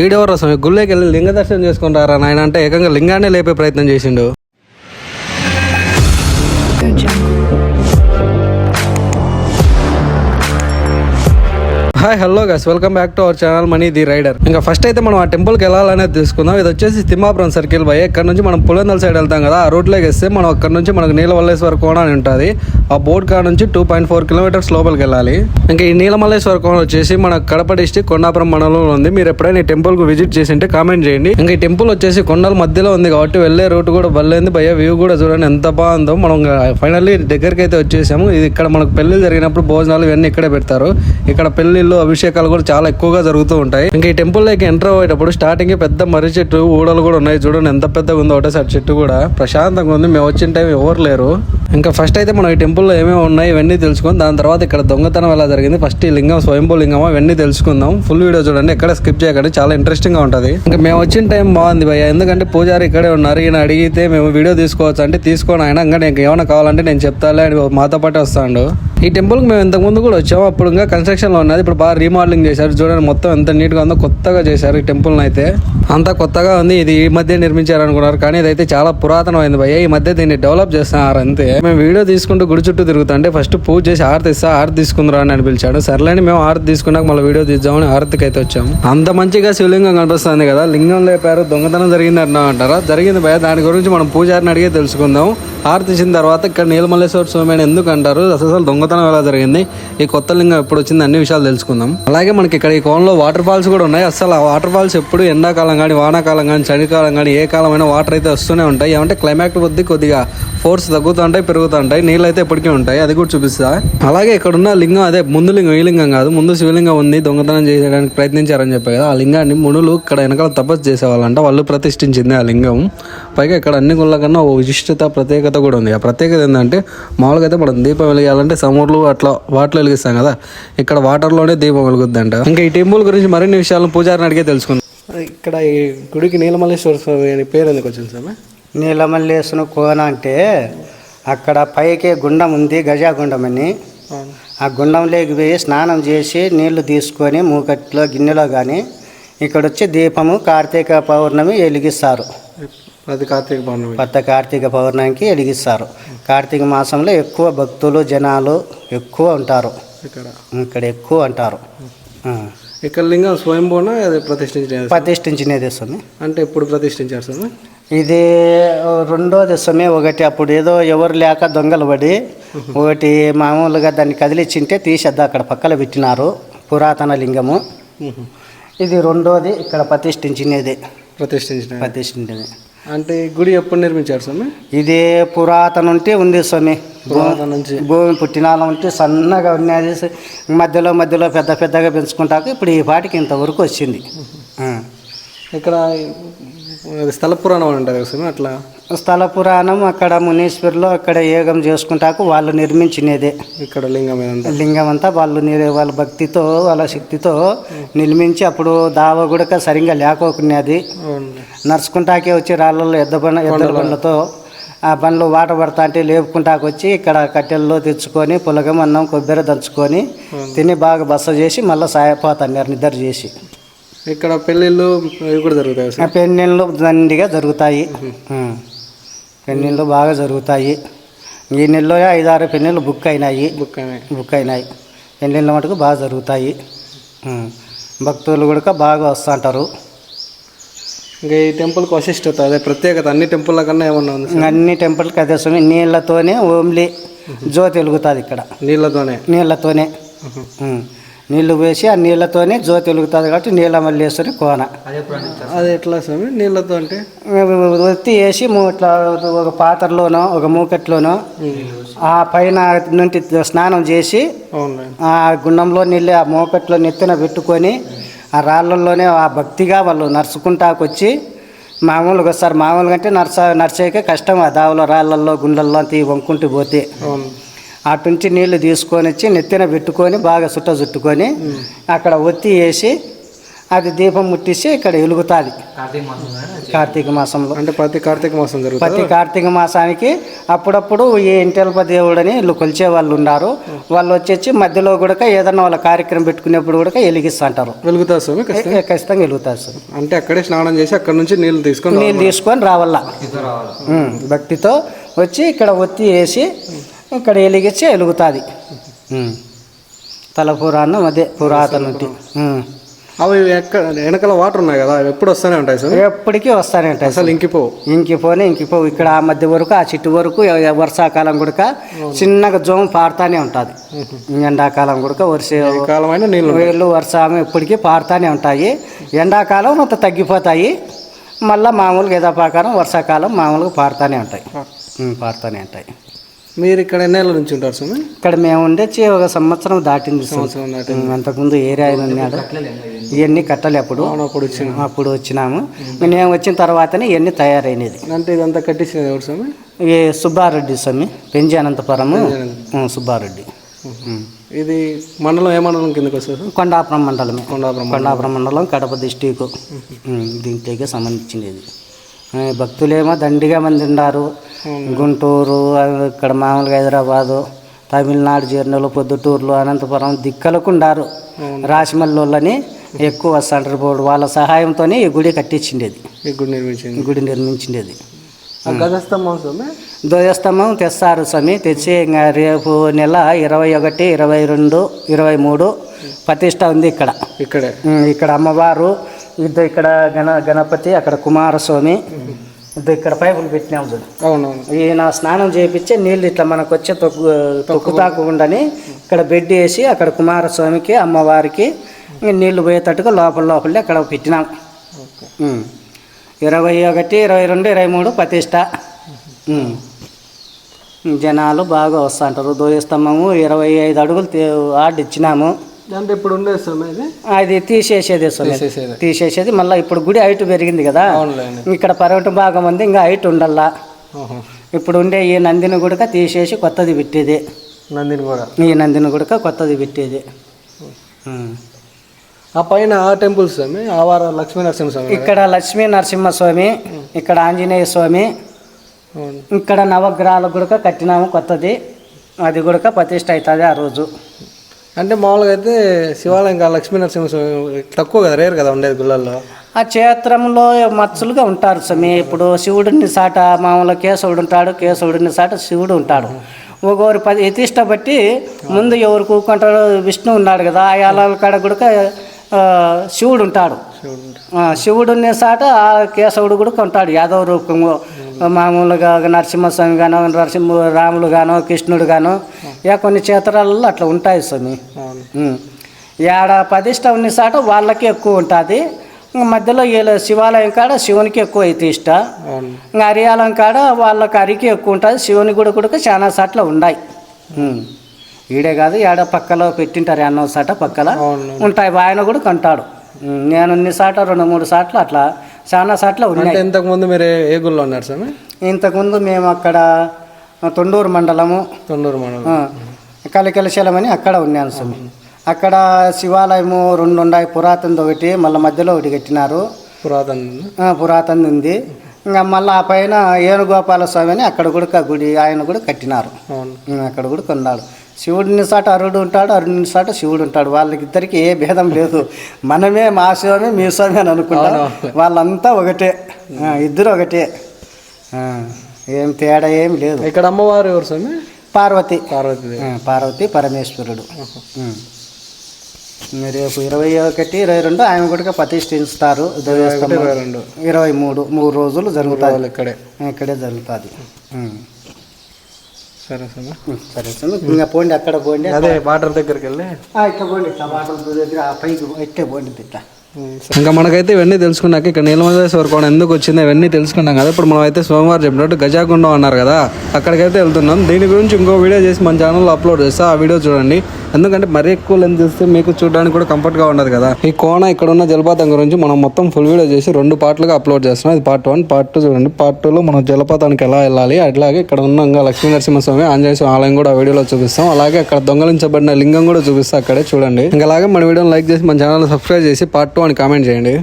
ఏడవ రసం గుళ్ళకి వెళ్ళి లింగ దర్శనం చేసుకుంటారా నాయన? అంటే ఏకంగా లింగాన్ని లేపే ప్రయత్నం చేసిండు. Hi hello guys welcome back to our channel money the rider ఇంకా ఫస్ట్ అయితే మనం ఆ టెంపుల్కి వెళ్ళాలనేది తీసుకుందాం. ఇది వచ్చేసి తిమ్మాపురం సర్కిల్ బై. ఇక్కడ నుంచి మనం పులందల్ సైడ్ వెళ్తాం కదా. ఆ రూట్ వేస్తే మనం అక్కడ నుంచి మనకు నీలమల్లేశ్వర కోణ అని ఉంటుంది. ఆ బోర్డ్ కాడ నుంచి టూ పాయింట్ ఫోర్ కిలోమీటర్స్ లోపలికి వెళ్ళాలి. ఇంకా ఈ నీలమల్లేశ్వర కోణ వచ్చేసి మన కడప డిస్టిక్ కొండాపురం మండలంలో ఉంది. మీరు ఎప్పుడైనా ఈ టెంపుల్కి విజిట్ చేసి ఉంటే కామెంట్ చేయండి. ఇంకా ఈ టెంపుల్ వచ్చేసి కొండల మధ్యలో ఉంది కాబట్టి వెళ్ళే రూట్ కూడా బల్లేంది భయ వ్యూ కూడా చూడండి ఎంత బాగుందో. మనం ఫైనల్లీ దగ్గరికి అయితే వచ్చేసాము. ఇది ఇక్కడ మనకు పెళ్ళి జరిగినప్పుడు భోజనాలు ఇవన్నీ ఇక్కడే పెడతారు. ఇక్కడ పెళ్ళిళ్ళు అభిషేకాలు కూడా చాలా ఎక్కువగా జరుగుతూ ఉంటాయి. ఇంకా ఈ టెంపుల్లోకి ఎంటర్ అయ్యేటప్పుడు స్టార్టింగ్ పెద్ద మర్రి చెట్టు ఊడలు కూడా ఉన్నాయి చూడండి. ఎంత పెద్దగా ఉందో ఒకటేసారి చెట్టు కూడా. ప్రశాంతంగా ఉంది. మేము వచ్చిన టైం ఎవరు లేరు. ఇంకా ఫస్ట్ అయితే మనం ఈ టెంపుల్లో ఏమేమి ఉన్నాయి ఇవన్నీ తెలుసుకుని దాని తర్వాత ఇక్కడ దొంగతనం ఎలా జరిగింది ఫస్ట్ ఈ లింగం స్వయంభూ లింగం ఇవన్నీ తెలుసుకుందాం. ఫుల్ వీడియో చూడండి. ఎక్కడ స్కిప్ చేయకండి. చాలా ఇంట్రెస్టింగ్గా ఉంటది. ఇంకా మేము వచ్చిన టైం బాగుంది భయ్య. ఎందుకంటే పూజారి ఇక్కడే ఉన్నారు. ఈయన అడిగితే మేము వీడియో తీసుకోవచ్చు అంటే తీసుకోని ఆయన? ఇంకా నేను ఏమైనా కావాలంటే నేను చెప్తాలే అని మాతో పాటే వస్తాడు. ఈ టెంపుల్కి మేము ఇంతకుముందు కూడా వచ్చాము. అప్పుడు ఇంకా కన్స్ట్రక్షన్లో ఉన్నది. ఇప్పుడు బాగా రీమోడలింగ్ చేశారు. చూడండి మొత్తం ఎంత నీట్గా ఉందో కొత్తగా చేశారు ఈ టెంపుల్ని అయితే. అంతా కొత్తగా ఉంది. ఇది ఈ మధ్య నిర్మించారు అనుకున్నారు కానీ ఇదైతే చాలా పురాతనమైంది భయ్య. ఈ మధ్య దీన్ని డెవలప్ చేస్తున్నారు అంతే. మేము వీడియో తీసుకుంటూ గుడి చుట్టూ తిరుగుతుంటే ఫస్ట్ పూజ చేసి ఆరతి ఇస్తా ఆరతి తీసుకుందరా అని పిలిచాడు. సర్లేని మేము ఆరతి తీసుకున్నాక మళ్ళీ వీడియో తీద్దామని ఆరతికి అయితే వచ్చాము. అంత మంచిగా శివలింగం కనిపిస్తుంది కదా. లింగం లేపారు దొంగతనం జరిగింది అంటున్నాం అంటారా? జరిగింది భయ దాని గురించి మనం పూజారిని అడిగి తెలుసుకుందాం. ఆరతి ఇచ్చిన తర్వాత ఇక్కడ నీలమల్లేశ్వర స్వామి అని ఎందుకు అంటారు? అసలు దొంగతనం ఎలా జరిగింది? ఈ కొత్త లింగం ఎప్పుడు వచ్చింది? అన్ని విషయాలు తెలుసుకుందాం. అలాగే మనకి ఇక్కడ ఈ కోణంలో వాటర్ ఫాల్స్ కూడా ఉన్నాయి. అసలు ఆ వాటర్ ఫాల్స్ ఎప్పుడు ఎండాకాలం కానీ వానాకాలం కానీ చలికాలం కానీ ఏ కాలమైనా వాటర్ అయితే వస్తూనే ఉంటాయి. ఏమంటే క్లైమాక్ట్ కొద్ది కొద్దిగా ఫోర్స్ తగ్గుతూ ఉంటాయి ఉంటాయి నీళ్ళు అయితే ఎప్పటికీ ఉంటాయి. అది కూడా చూపిస్తా. అలాగే ఇక్కడ ఉన్న లింగం అదే ముందు లింగం ఈ లింగం కాదు. ముందు శివలింగం ఉంది దొంగతనం చేయడానికి ప్రయత్నించారని చెప్పారు కదా. ఆ లింగాన్ని మునులు ఇక్కడ వెనకాల తపస్సు చేసేవాళ్ళంట. వాళ్ళు ప్రతిష్ఠించింది ఆ లింగం. పైగా ఇక్కడ అన్ని గుళ్ళ కన్నా ఓ విశిష్టత ప్రత్యేకత కూడా ఉంది. ఆ ప్రత్యేకత ఏంటంటే మామూలుగా అయితే మనం దీపం వెలిగాలంటే సమూర్లు అట్లా వాటర్ వెలిగిస్తాం కదా. ఇక్కడ వాటర్లోనే దీపం వెలుగుద్దంట. ఇంకా ఈ టెంపుల్ గురించి మరిన్ని విషయాలను పూజారిని అడిగే తెలుసుకుందాం. ఇక్కడ ఈ గుడికి నీలమల్లేశ్వర స్వామి అని పేరు ఎందుకు వచ్చింది సార్. నీలమల్లేసును కోన అంటే అక్కడ పైకి గుండం ఉంది గజాగుండం అని ఆ గుండంలోకి పోయి స్నానం చేసి నీళ్ళు తీసుకొని మూకట్లో గిన్నెలో కానీ ఇక్కడ వచ్చి దీపము కార్తీక పౌర్ణమి వెలిగిస్తారు. అది కార్తీక పౌర్ణమి. కొత్త కార్తీక పౌర్ణమికి వెలిగిస్తారు. కార్తీక మాసంలో ఎక్కువ భక్తులు జనాలు ఎక్కువ ఉంటారు. ఇక్కడ. ఇక్కడ ఎక్కువ అంటారు. ఇక్కడ లింగం స్వయంభూన అది ప్రతిష్ఠించారు ప్రతిష్ఠించినది స్వామి. అంటే ఎప్పుడు ప్రతిష్ఠించారు స్వామి? ఇది రెండోది సమయం ఒకటి. అప్పుడు ఏదో ఎవరు లేక దొంగలు పడి ఒకటి మామూలుగా దాన్ని కదిలిచ్చింటే తీసేద్దా. అక్కడ పక్కన పెట్టినారు పురాతన లింగము. ఇది రెండోది ఇక్కడ ప్రతిష్ఠించినది. ప్రతిష్ఠించిన ప్రతిష్ఠించినది. అంటే ఈ గుడి ఎప్పుడు నిర్మించారు స్వామి? ఇది పురాతన ఉంటే ఉంది స్వామి. పురాతన నుంచి. భూమి పుట్టినాల ఉంటే సన్నగా ఉన్నది మధ్యలో మధ్యలో పెద్ద పెద్దగా పెంచుకుంటాక ఇప్పుడు ఈ పాటికి ఇంతవరకు వచ్చింది. ఇక్కడ స్థల పురాణం అని అంటారు స్వామి అట్లా? స్థల పురాణం అక్కడ మునీశ్వర్లో అక్కడ ఏగం చేసుకుంటాకు వాళ్ళు నిర్మించినదే. ఇక్కడ లింగం లింగం అంతా వాళ్ళు వాళ్ళ భక్తితో వాళ్ళ శక్తితో నిర్మించి అప్పుడు దావ కూడా సరిగ్గా లేకోకున్నది. నడుచుకుంటాకే వచ్చి రాళ్ళల్లో ఎద్ద బండ ఎద్దుల బండ్లతో ఆ బండ్లు వాట పడతా అంటే లేపుకుంటాకు వచ్చి ఇక్కడ కట్టెల్లో తెచ్చుకొని పులగం అన్నం కొబ్బరి దంచుకొని తిని బాగా బస చేసి మళ్ళీ సాయపోతాను నిద్ర చేసి. ఇక్కడ పెళ్ళిళ్ళు ఇవి కూడా జరుగుతాయి పెళ్ళిళ్ళు దండిగా జరుగుతాయి. పెళ్ళిళ్ళు బాగా జరుగుతాయి. ఈ నెలలో ఐదారు పెళ్ళిళ్ళు బుక్ అయినాయి. బుక్ అయినాయి. బుక్ అయినాయి. పెళ్ళిళ్ళ మటుకు బాగా జరుగుతాయి. భక్తులు కూడా బాగా వస్తుంటారు. ఇంకా ఈ టెంపుల్కి వశిష్టత అదే ప్రత్యేకత అన్ని టెంపుల్ల కన్నా ఏమన్నా ఉంది అన్ని టెంపుల్కి అదే స్వామి నీళ్ళతోనే ఓన్లీ జ్యోతి వెలుగుతుంది ఇక్కడ. నీళ్ళతోనే నీళ్ళతోనే. నీళ్ళు వేసి ఆ నీళ్ళతోనే జ్యోతి వెలుగుతుంది కాబట్టి నీళ్ళ మల్లేశ్వరి కోన. అది ఎట్లా స్వామి? నీళ్ళతో అంటే? ఒత్తి వేసి మూ- ఇట్లా ఒక పాత్రలోనో ఒక మూకట్లోనో ఆ పైన నుండి స్నానం చేసి ఆ గుండంలో నీళ్ళు ఆ మోకట్లో నెత్తిన పెట్టుకొని ఆ రాళ్ళల్లోనే ఆ భక్తిగా వాళ్ళు నడుచుకుంటాకొచ్చి మామూలుగా వస్తారు మామూలుగా అంటే నర్స నడిచేకే కష్టం ఆ దావలో రాళ్ళల్లో గుండెల్లో అంతా వంకుంటూ పోతే. అవును అటు నుంచి నీళ్ళు తీసుకొని వచ్చి నెత్తిన పెట్టుకొని బాగా చుట్ట చుట్టుకొని అక్కడ ఒత్తి వేసి అది దీపం ముట్టిస్తే ఇక్కడ వెలుగుతుంది. కార్తీక మాసంలో అంటే ప్రతి కార్తీక మాసం జరుగుతుంది ప్రతి కార్తీక మాసానికి అప్పుడప్పుడు ఈ ఇంటెల్ప దేవుడని వీళ్ళు కొలిచే వాళ్ళు ఉన్నారు. వాళ్ళు వచ్చేసి మధ్యలో కూడా ఏదన్నా వాళ్ళ కార్యక్రమం పెట్టుకునేప్పుడు కూడా వెలిగిస్తుంటారు. వెలుగుతారు స్వామి ఖచ్చితంగా. వెలుగుతారు సార్ అంటే అక్కడే స్నానం చేసి అక్కడ నుంచి నీళ్ళు తీసుకొని. నీళ్ళు తీసుకొని రావాల. భక్తితో వచ్చి ఇక్కడ ఒత్తి వేసి ఇక్కడ వెలిగించి వెలుగుతుంది. తల పురాణం అదే పురాతన అవి ఎక్కడ వెనకాల వాటర్ ఉన్నాయి కదా అవి ఎప్పుడు వస్తూనే ఉంటాయి స్వామి ఎప్పటికీ వస్తానే ఉంటాయి అసలు ఇంకిపోవు. ఇంకిపోని ఇంకిపోవు. ఇక్కడ ఆ మధ్య వరకు ఆ చెట్టు వరకు వర్షాకాలం కూడా చిన్నగా జోము పారుతానే ఉంటుంది. ఎండాకాలం కూడా వర్ష ఈ కాలమైన నీళ్ళు వేళ్ళు వర్షం ఎప్పటికీ పారుతానే ఉంటాయి. ఎండాకాలం అంత తగ్గిపోతాయి. మళ్ళీ మామూలుగా యథాప్రకారం వర్షాకాలం మామూలుగా పారుతానే ఉంటాయి. పారుతానే ఉంటాయి. మీరు ఇక్కడ ఎన్నేళ్ళ నుంచి ఉంటారు స్వామి? ఇక్కడ మేము ఉండొచ్చి ఒక సంవత్సరం దాటింది సార్. సంవత్సరం అంతకుముందు ఏరియా ఉన్నాడు ఇవన్నీ కట్టాలి అప్పుడు. అప్పుడు వచ్చిన అప్పుడు వచ్చినాము. మేము. వచ్చిన తర్వాతనే ఇవన్నీ తయారైనది. అంటే ఇదంతా కట్టించినది ఎవరు స్వామి? ఈ సుబ్బారెడ్డి స్వామి పెంజి అనంతపురము సుబ్బారెడ్డి. ఇది మండలం ఏ మండలం కిందకి వస్తుంది? కొండాపురం మండలమే. కొండాపురం కొండాపురం మండలం. కడప డిస్టిక్ దీంట్లోకి సంబంధించింది ఇది ఆ, భక్తులేమో దండిగా మంది ఉన్నారు గుంటూరు ఇక్కడ మామూలుగా హైదరాబాదు తమిళనాడు జీర్ణులు పొద్దుటూరులు అనంతపురం దిక్కలకు ఉండారు రాశిమల్లోళ్ళని ఎక్కువ వస్తుంటారు ఇప్పుడు వాళ్ళ సహాయంతోనే ఈ గుడి కట్టించిండేది. ఈ గుడి నిర్మించింది. ఈ గుడి నిర్మించిండేది. ఆ గజస్తంభం స్వామి? ధ్వజస్తంభం తెస్తారు స్వామి. తెచ్చి ఇంకా రేపు నెల ఇరవై ఒకటి ఇరవై రెండు ఇరవై మూడు ప్రతిష్ట ఉంది ఇక్కడ. ఇక్కడే? ఇక్కడ అమ్మవారు ఇద్దరు ఇక్కడ గణ గణపతి అక్కడ కుమారస్వామి ఇద్దరు ఇక్కడ పైపులు పెట్టినాము చూడు అవునవును. ఈయన స్నానం చేయించి నీళ్ళు ఇట్లా మనకు వచ్చే తొక్కు తొక్కుతాకుండాని ఇక్కడ బెడ్ వేసి అక్కడ కుమారస్వామికి అమ్మవారికి నీళ్ళు పోయేటట్టుగా లోపల లోపలే అక్కడ పెట్టినాం. ఇరవై ఒకటి ఇరవై రెండు ఇరవై మూడు ప్రతిష్ట. జనాలు బాగా వస్తుంటారు ధ్వజస్తంభము ఇరవై ఐదు అడుగులు ఇచ్చినాము అంటే ఇప్పుడు ఉండేది స్వామి ఇది? అది తీసేసేది స్వామి. తీసేసేది. మళ్ళీ ఇప్పుడు గుడి హైట్ పెరిగింది కదా. ఇక్కడ పర్వట భాగం ఉంది ఇంకా హైట్ ఉండల్లా. ఇప్పుడు ఉండే ఈ నందిని గుడక తీసేసి కొత్తది పెట్టేది. నందిని కూడా. ఈ నందిని గుడక కొత్తది పెట్టేది. ఆ పైన ఆ టెంపుల్ స్వామి ఆవార లక్ష్మీ నరసింహ స్వామి. ఇక్కడ లక్ష్మీ నరసింహస్వామి ఇక్కడ ఆంజనేయ స్వామి ఇక్కడ నవగ్రహాల గుడక కట్టినాము కొత్తది. అది గుడక ప్రతిష్ట అవుతుంది ఆ రోజు. అంటే మామూలుగా అయితే శివాలయం కాదు లక్ష్మీ నరసింహ స్వామి తక్కువ కదా రేరు కదా ఉండేది గుళ్ళల్లో? ఆ క్షేత్రంలో మత్స్సులుగా ఉంటారు స్వామి. ఇప్పుడు శివుడిని సాట మామూలుగా కేశవుడు ఉంటాడు కేశవుడిని సాట శివుడు ఉంటాడు. ఒకరు పది యతిష్ట బట్టి ముందు ఎవరు కూకుంటాడో విష్ణు ఉన్నాడు కదా ఆ యాలాల కాడ కూడా శివుడు ఉంటాడు. శివుడుని సాట ఆ కేశవుడు కూడా ఉంటాడు యాదవ రూపంలో. మామూలుగా నరసింహస్వామి గానో నరసింహ రాములు గానో కృష్ణుడు గానో ఇక కొన్ని క్షేత్రాలలో అట్లా ఉంటాయి స్వామి. ఏడ ప్రతిష్ట ఉన్న సాట వాళ్ళకి ఎక్కువ ఉంటుంది. మధ్యలో వీళ్ళ శివాలయం కాడ శివునికి ఎక్కువ అయితే ఇష్ట ఇంకా హరియాలం కాడ వాళ్ళకి అరికి ఎక్కువ ఉంటుంది. శివుని గుడి కూడా చాలా సాట్ల ఉన్నాయి. ఈడే కాదు ఏడ పక్కలో పెట్టింటారు అన్నో సాట పక్కల. ఉంటాయి. ఆయన కూడా కొంటాడు. నేను ఇన్ని సాట రెండు మూడు సాట్లు అట్లా చాలా సాట్ల అంటే ఉన్నాయి. ఇంతకు ముందు మీరు ఏ- గుళ్ళో ఉన్నారు స్వామి? ఇంతకుముందు మేము అక్కడ తొండూరు మండలము. తొండూరు మండలం. కలికలశలం అని అక్కడ ఉన్నాను స్వామి. అక్కడ శివాలయము రెండు ఉన్నాయి పురాతనది ఒకటి మళ్ళీ మధ్యలో ఒకటి కట్టినారు. పురాతన ఆ, పురాతనది ఉంది. ఇంకా మళ్ళీ ఆ పైన ఏనుగోపాల స్వామి అని అక్కడ కూడా గుడి ఆయన కూడా కట్టినారు. అక్కడ కూడా కొన్నాడు. శివుడిని సాట అరుడు ఉంటాడు అరుడిని సాట శివుడు ఉంటాడు. వాళ్ళకిద్దరికి ఏ భేదం లేదు. మనమే మా స్వామి మీ స్వామి అని అనుకుంటాం. వాళ్ళంతా ఒకటే. ఇద్దరు ఒకటే. ఏం తేడా ఏం లేదు. ఇక్కడ అమ్మవారు ఎవరు స్వామి? పార్వతి. పార్వతి పార్వతి పరమేశ్వరుడు. రేపు ఇరవై ఒకటి ఇరవై రెండు ఆయన కూడా ప్రతిష్ఠిస్తారు. ఇరవై రెండు. ఇరవై మూడు మూడు రోజులు జరుగుతుంది వాళ్ళు ఇక్కడే. ఇక్కడే జరుగుతుంది. ఉం. సరే స్వామి ఉం, సరే సార్ ఇంకా పోండి అక్కడ పోండి అదే వాటర్ దగ్గరికి వెళ్ళి ఆ, ఇట్లా పోండి ఇట్లా బాటలు దగ్గర ఆ పైకి ఎట్టే పోండి ఇట్లా ఇంకా మనకైతే ఇవన్నీ తెలుసుకున్నాక ఇక్కడ నీలమదేశ్వర కోణ ఎందుకు వచ్చింది ఇవన్నీ తెలుసుకున్నాం కదా. ఇప్పుడు మనం అయితే సోమవారం చెప్పినట్టు గజాగుండం అన్నారు కదా. అక్కడికైతే వెళ్తున్నాం. దీని గురించి ఇంకో వీడియో చేసి మన ఛానల్లో అప్లోడ్ చేస్తా. ఆ వీడియో చూడండి. ఎందుకంటే మరీ ఎక్కువ లెంత్ చూస్తే మీకు చూడడానికి కూడా కంఫర్ట్గా ఉండదు కదా. ఈ కోణ ఇక్కడ ఉన్న జలపాతం గురించి మనం మొత్తం ఫుల్ వీడియో చేసి రెండు పార్ట్లుగా అప్లోడ్ చేస్తున్నాం. ఇది పార్ట్ వన్ పార్ట్ టూ చూడండి. పార్ట్ టూలో మనం జలపాతానికి ఎలా వెళ్ళాలి? అట్లాగే ఇక్కడ ఉన్న ఇంకా లక్ష్మీ నరసింహస్వామి ఆంజనేయ స్వామి ఆలయం కూడా ఆ వీడియోలో చూపిస్తాం. అలాగే అక్కడ దొంగలించబడిన లింగం కూడా చూపిస్తాం అక్కడే చూడండి. ఇంకా అలాగే మన వీడియోని లైక్ చేసి మన ఛానల్ సబ్స్క్రైబ్ చేసి పార్ట్ టూ అని కామెంట్ చేయండి.